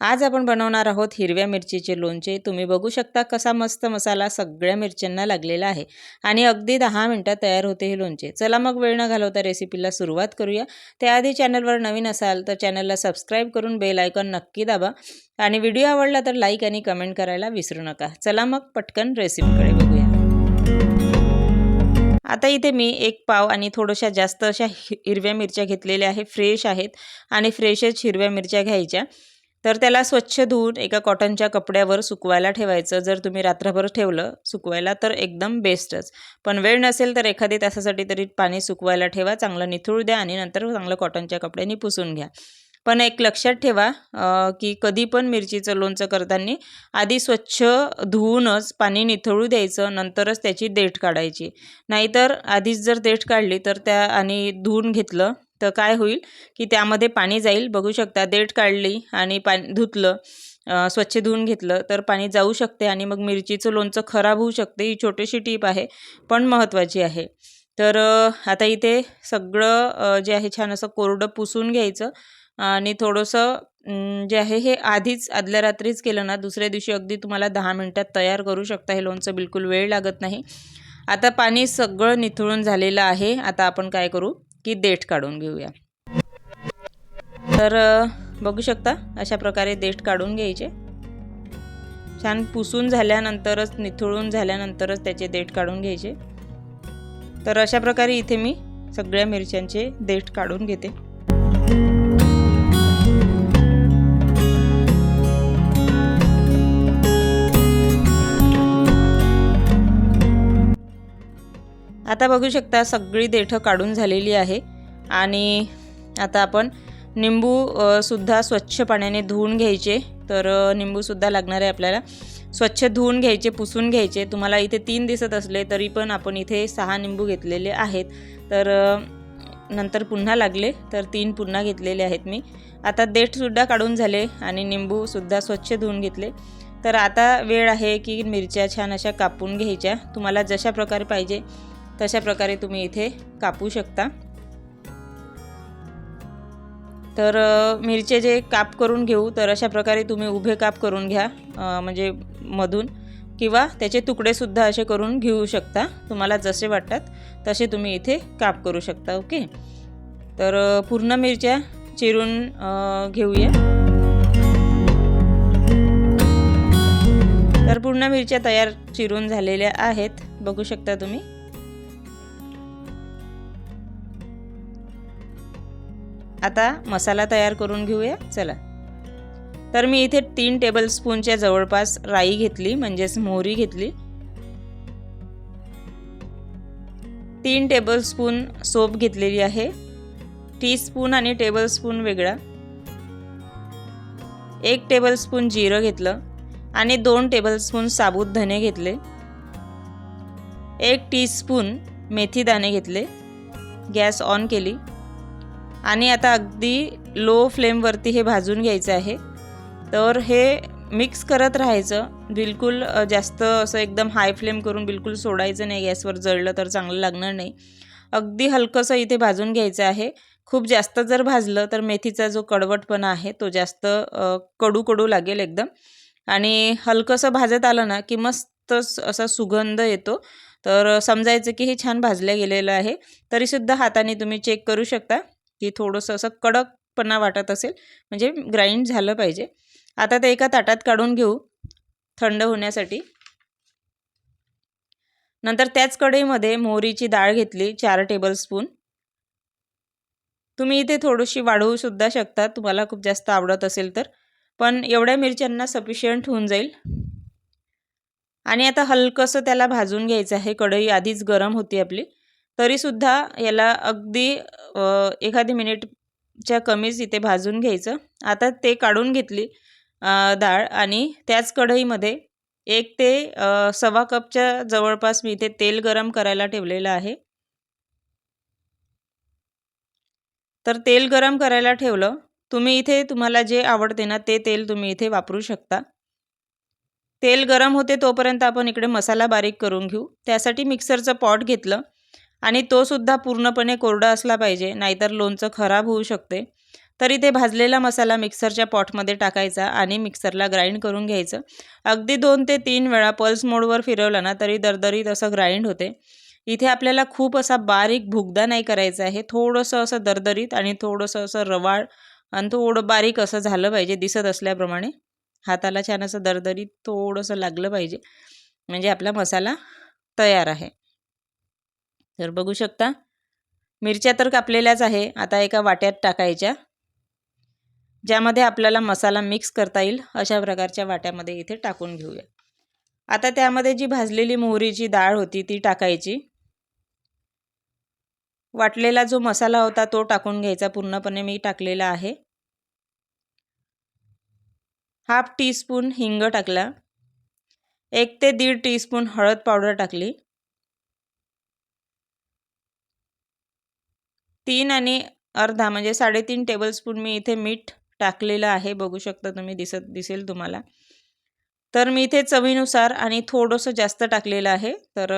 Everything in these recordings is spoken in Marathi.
आज आपण बनवणार आहोत हिरव्या मिरचीचे लोणचे. तुम्ही बघू शकता कसा मस्त मसाला सगळ्या मिरच्यांना लागलेला आहे. आणि अगदी दहा मिनटात तयार होते हे लोणचे. चला मग वेळ न घालवता रेसिपीला सुरुवात करूया. त्याआधी चॅनलवर नवीन असाल तर चॅनलला सबस्क्राईब करून बेल आयकॉन नक्की दाबा. आणि व्हिडिओ आवडला तर लाईक आणि कमेंट करायला विसरू नका. चला मग पटकन रेसिपीकडे बघूया. आता इथे मी एक पाव आणि थोड्याशा जास्त अशा हिरव्या मिरच्या घेतलेल्या आहे फ्रेश आहेत. आणि फ्रेशच हिरव्या मिरच्या घ्यायच्या. तर त्याला स्वच्छ धुवून एका कॉटनच्या कपड्यावर सुकवायला ठेवायचं. जर तुम्ही रात्रभर ठेवलं सुकवायला तर एकदम बेस्टच. पण वेळ नसेल तर एखादी तासासाठी तरी पाणी सुकवायला ठेवा. चांगलं निथळू द्या आणि नंतर चांगलं कॉटनच्या कपड्याने पुसून घ्या. पण एक लक्षात ठेवा की कधी पण मिरचीचं लोणचं करताना आधी स्वच्छ धुवूनच पाणी निथळू द्यायचं नंतरच त्याची देठ काढायची. नाहीतर आधीच जर देठ काढली तर त्या आणि धुवून घेतलं तर काय होईल की त्यामध्ये पाणी जाईल. बघू शकता देठ काढली आणि पाणी धुतलं स्वच्छ धुवून घेतलं तर पाणी जाऊ शकते आणि मग मिरचीचं लोणचं खराब होऊ शकते. ही छोटीशी टीप आहे पण महत्त्वाची आहे. तर आता इथे सगळं जे आहे छान असं कोरडं पुसून घ्यायचं आणि थोडंसं जे आहे हे आधीच आदल्या रात्रीच केलं ना दुसऱ्या दिवशी अगदी तुम्हाला दहा मिनटात तयार करू शकता. हे लोणचं बिलकुल वेळ लागत नाही. आता पाणी सगळं निथळून झालेलं आहे. आता आपण काय करू? की देठ काढून घेऊया. तर बघू शकता अशा प्रकारे देठ काढून घ्यायचे. छान पुसून झाल्यानंतरच निथळून झाल्यानंतरच त्याचे देठ काढून घ्यायचे. तर अशा प्रकारे इथे मी सगळ्या मिरच्यांचे देठ काढून घेते. आता बघू शकता सगळी देठं काढून झालेली आहे. आणि आता आपण निंबू सुद्धा स्वच्छ पाण्याने धुवून घ्यायचे. तर निंबूसुद्धा लागणार आहे आपल्याला. स्वच्छ धुवून घ्यायचे पुसून घ्यायचे. तुम्हाला इथे तीन दिसत असले तरी पण आपण इथे सहा निंबू घेतलेले आहेत. तर नंतर पुन्हा लागले. तर तीन पुन्हा घेतलेले आहेत मी. आता देठसुद्धा काढून झाले आणि निंबूसुद्धा स्वच्छ धुवून घेतले. तर आता वेळ आहे की मिरच्या छान अशा कापून घ्यायच्या. तुम्हाला जशा प्रकारे पाहिजे तशा प्रकारे तुम्ही इथे कापू शकता. तर मिरचे जे काप करून घेऊ तर अशा प्रकारे तुम्ही उभे काप करून घ्या म्हणजे मधून. किंवा त्याचे तुकडेसुद्धा असे करून घेऊ शकता तुम्हाला जसे वाटतात तसे तुम्ही इथे काप करू शकता ओके? तर पूर्ण मिरच्या चिरून घेऊया. तर पूर्ण मिरच्या तयार चिरून झालेल्या आहेत बघू शकता तुम्ही. आता मसाला तयार करून घेऊया चला. तर मी इथे तीन टेबलस्पूनच्या जवळपास राई घेतली म्हणजेच मोहरी घेतली. तीन टेबलस्पून सोप घेतलेली आहे. टीस्पून आणि टेबलस्पून वेगळा. एक टेबलस्पून जिरं घेतलं आणि दोन टेबलस्पून साबूत धने घेतले. एक टीस्पून मेथी दाणे घेतले. गॅस ऑन केली. आणि आता अगदी लो फ्लेमवरती हे भाजून घ्यायचं आहे. तर हे मिक्स करत राहायचं. बिलकुल जास्त असं एकदम हाय फ्लेम करून बिलकुल सोडायचं नाही. गॅसवर जळलं तर चांगलं लागणार नाही. अगदी हलकंसं इथे भाजून घ्यायचं आहे. खूप जास्त जर भाजलं तर मेथीचा जो कडवटपणा आहे तो जास्त कडू कडू लागेल एकदम. आणि हलकंसं भाजत आलं ना की मस्त असा सुगंध येतो. तर समजायचं की हे छान भाजलं गेलेलं आहे. तरीसुद्धा हाताने तुम्ही चेक करू शकता. की थोडंसं असं कडकपणा वाटत असेल म्हणजे ग्राइंड झालं पाहिजे. आता ते एका ताटात काढून घेऊ थंड होण्यासाठी. नंतर त्याच कढईमध्ये मोहरीची डाळ घेतली चार टेबलस्पून तुम्ही इथे थोडीशी वाढवूसुद्धा शकता तुम्हाला खूप जास्त आवडत असेल तर. पण एवढ्या मिरच्यांना सफिशियंट होऊन जाईल. आणि आता हलकंसं त्याला भाजून घ्यायचं आहे कढई आधीच गरम होती आपली. तरीसुद्धा याला अगदी एखादी मिनिटच्या कमीच इथे भाजून घ्यायचं. आता ते काढून घेतली डाळ आणि त्याच कढईमध्ये एक ते सव्वा कपच्या जवळपास मी इथे तेल गरम करायला ठेवलेलं आहे. तर तेल गरम करायला ठेवलं. तुम्ही इथे तुम्हाला जे आवडते ना ते तेल तुम्ही इथे वापरू शकता. तेल गरम होते तोपर्यंत आपण इकडे मसाला बारीक करून घेऊ. त्यासाठी मिक्सरचं पॉट घेतलं. आणि तोसुद्धा पूर्णपणे कोरडा असला पाहिजे नाहीतर लोणचं खराब होऊ शकते. तर इथे भाजलेला मसाला मिक्सरच्या पॉटमध्ये टाकायचा आणि मिक्सरला ग्राइंड करून घ्यायचं. अगदी दोन ते तीन वेळा पल्स मोडवर फिरवलं ना तरी दरदरीत असं ग्राइंड होते. इथे आपल्याला खूप असा बारीक भुगदा नाही करायचा आहे. थोडंसं असं दरदरीत आणि थोडंसं असं रवाळ आणि थोडं बारीक असं झालं पाहिजे दिसत असल्याप्रमाणे. हाताला छान असं दरदरीत थोडंसं लागलं पाहिजे. म्हणजे आपला मसाला तयार आहे. तर बघू शकता. मिरच्या तर कापलेल्याच आहे. आता एका वाट्यात टाकायच्या. ज्यामध्ये आपल्याला मसाला मिक्स करता येईल अशा प्रकारच्या वाट्यामध्ये इथे टाकून घेऊया. आता त्यामध्ये जी भाजलेली मोहरीची डाळ होती ती टाकायची. वाटलेला जो मसाला होता तो टाकून घ्यायचा. पूर्णपणे मी टाकलेला आहे. हाफ टीस्पून हिंग टाकला. एक ते दीड टीस्पून हळद पावडर टाकली. तीन आणि अर्धा म्हणजे साडेतीन टेबलस्पून मी इथे मीठ टाकलेलं आहे. बघू शकता तुम्ही दिसत दिसेल तुम्हाला. तर मी इथे चवीनुसार आणि थोडंसं जास्त टाकलेलं आहे. तर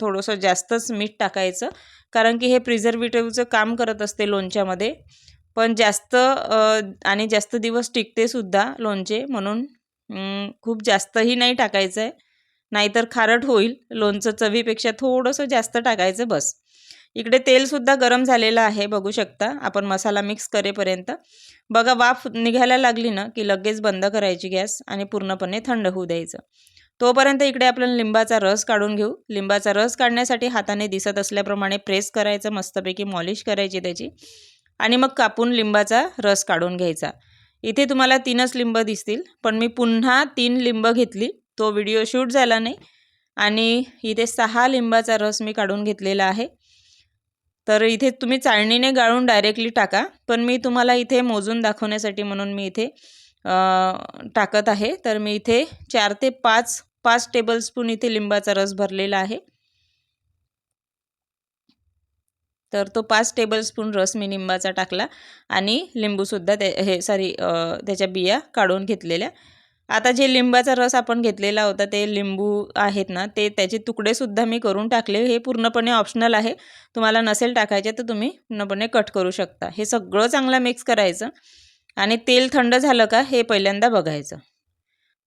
थोडंसं जास्तच मीठ टाकायचं. कारण की हे प्रिझर्वेटिव्हचं काम करत असते लोणच्यामध्ये. पण जास्त आणि जास्त दिवस टिकतेसुद्धा लोणचे. म्हणून खूप जास्तही नाही टाकायचं आहे नाहीतर खारट होईल लोणचं चवीपेक्षा थोडंसं जास्त टाकायचं बस. इकडे तेलसुद्धा गरम झालेलं आहे बघू शकता. आपण मसाला मिक्स करेपर्यंत. बघा वाफ निघायला लागली ना की लगेच बंद करायची गॅस आणि पूर्णपणे थंड होऊ द्यायचं. तोपर्यंत इकडे आपण लिंबाचा रस काढून घेऊ. लिंबाचा रस काढण्यासाठी हाताने दिसत असल्याप्रमाणे प्रेस करायचं मस्तपैकी मॉलिश करायची त्याची. आणि मग कापून लिंबाचा रस काढून घ्यायचा. इथे तुम्हाला तीनच लिंब दिसतील पण मी पुन्हा तीन लिंब घेतली. तो व्हिडिओ शूट झाला नाही. आणि इथे सहा लिंबाचा रस मी काढून घेतलेला आहे. तर इथे तुम्ही चाळणीने गाळून डायरेक्टली टाका. पण मी तुम्हाला इथे मोजून दाखवण्यासाठी म्हणून मी इथे टाकत आहे. तर मी इथे चार ते पाच पाच टेबलस्पून इथे लिंबाचा रस भरलेला आहे. तर तो पाच टेबलस्पून रस मी लिंबाचा टाकला आणि लिंबूसुद्धा ते हे सॉरी त्याच्या बिया काढून घेतलेल्या. आता जे लिंबाचा रस आपण घेतलेला होता ते लिंबू आहेत ना ते त्याचे तुकडेसुद्धा मी करून टाकले. हे पूर्णपणे ऑप्शनल आहे. तुम्हाला नसेल टाकायचे तर तुम्ही पूर्णपणे कट करू शकता. हे सगळं चांगलं मिक्स करायचं. आणि तेल थंड झालं का हे पहिल्यांदा बघायचं.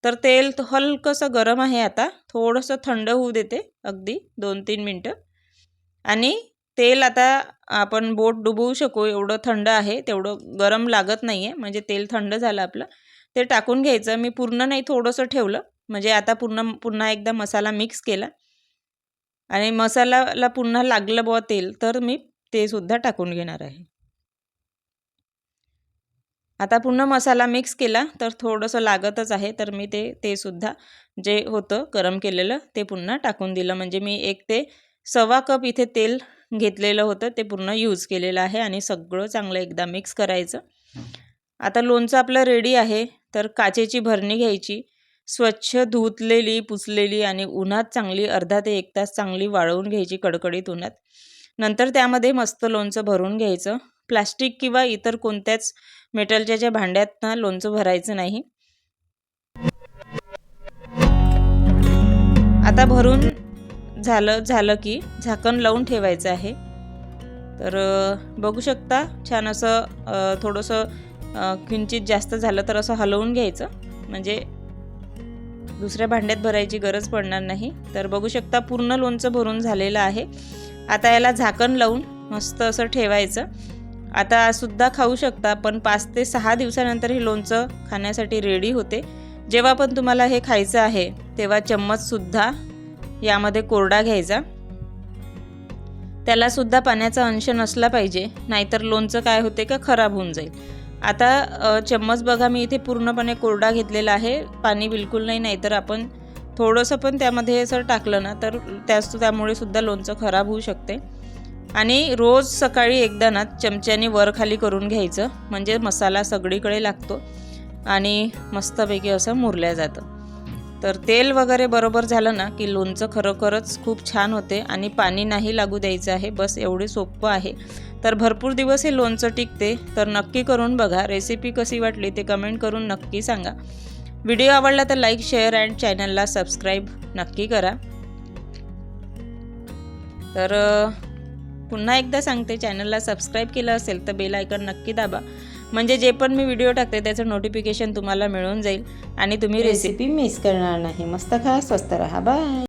तर तेल हलकंसं गरम आहे आता. थोडंसं थंड होऊ देते अगदी दोन तीन मिनटं. आणि तेल आता आपण बोट डुबवू शकू. एवढं थंड आहे तेवढं गरम लागत नाही आहे म्हणजे तेल थंड झालं आपलं. ते टाकून घ्यायचं. मी पूर्ण नाही थोडंसं ठेवलं. म्हणजे आता पूर्ण पुन्हा एकदा मसाला मिक्स केला. आणि मसाल्याला पुन्हा लागलं बुवा तेल तर मी ते सुद्धा टाकून घेणार आहे. आता पुन्हा मसाला मिक्स केला तर थोडंसं लागतच आहे. तर मी ते ते सुद्धा जे होतं गरम केलेलं ते पुन्हा टाकून दिलं. म्हणजे मी एक ते सव्वा कप इथे तेल घेतलेलं होतं ते पूर्ण यूज केलेलं आहे. आणि सगळं चांगलं एकदा मिक्स करायचं. आता लोणचं आपलं रेडी आहे. तर काचेची भरणी घ्यायची. स्वच्छ धुतलेली पुसलेली आणि उन्हात चांगली अर्धा ते एक तास चांगली वाळवून घ्यायची कडकडीत उन्हात. नंतर त्यामध्ये मस्त लोणचं भरून घ्यायचं. प्लास्टिक किंवा इतर कोणत्याच मेटलच्या ज्या भांड्यात लोणचं भरायचं नाही. आता भरून झालं झालं की झाकण लावून ठेवायचं आहे. तर बघू शकता छान असं थोडंसं किंचित जास्त झालं तर असं हलवून घ्यायचं. म्हणजे दुसऱ्या भांड्यात भरायची गरज पडणार नाही. तर बघू शकता पूर्ण लोणचं भरून झालेलं आहे. आता याला झाकण लावून मस्त असं ठेवायचं. आता सुद्धा खाऊ शकता पण पाच ते सहा दिवसानंतर हे लोणचं खाण्यासाठी रेडी होते. जेव्हा पण तुम्हाला हे खायचं आहे तेव्हा चम्मचसुद्धा यामध्ये कोरडा घ्यायचा. त्यालासुद्धा पाण्याचा अंश नसला पाहिजे नाहीतर लोणचं काय होते का खराब होऊन जाईल. आता चम्मच बघा मी इथे पूर्णपणे कोरडा घेतलेला आहे. पाणी बिलकुल नाही नाहीतर आपण थोडंसं पण त्यामध्ये असं टाकलं ना तर त्याच त्यामुळे सुद्धा लोणचं खराब होऊ शकते. आणि रोज सकाळी एकदा ना चमच्याने वर खाली करून घ्यायचं. म्हणजे मसाला सगळीकडे लागतो आणि मस्तपैकी असं मुरल्या जातं. तर तेल वगैरे बरोबर झालं ना की लोणचं खरोखरच खूप छान होते आणि पाणी नाही लागू द्यायचं आहे. बस एवढे सोपं आहे. तर भरपूर दिवस हे लोणचं टिकते. तर नक्की करून बघा. रेसिपी कशी वाटली ते कमेंट करून नक्की सांगा. व्हिडिओ आवडला तर लाईक शेअर अँड चॅनलला सबस्क्राईब नक्की करा. तर पुन्हा एकदा सांगते चॅनलला सबस्क्राईब केलं असेल तर बेल आयकन नक्की दाबा. म्हणजे जे पण मी व्हिडिओ टाकते त्याचं नोटिफिकेशन तुम्हाला मिळून जाईल आणि तुम्ही रेसिपी मिस करणार नाही. मस्त खा स्वस्त राहा. बाय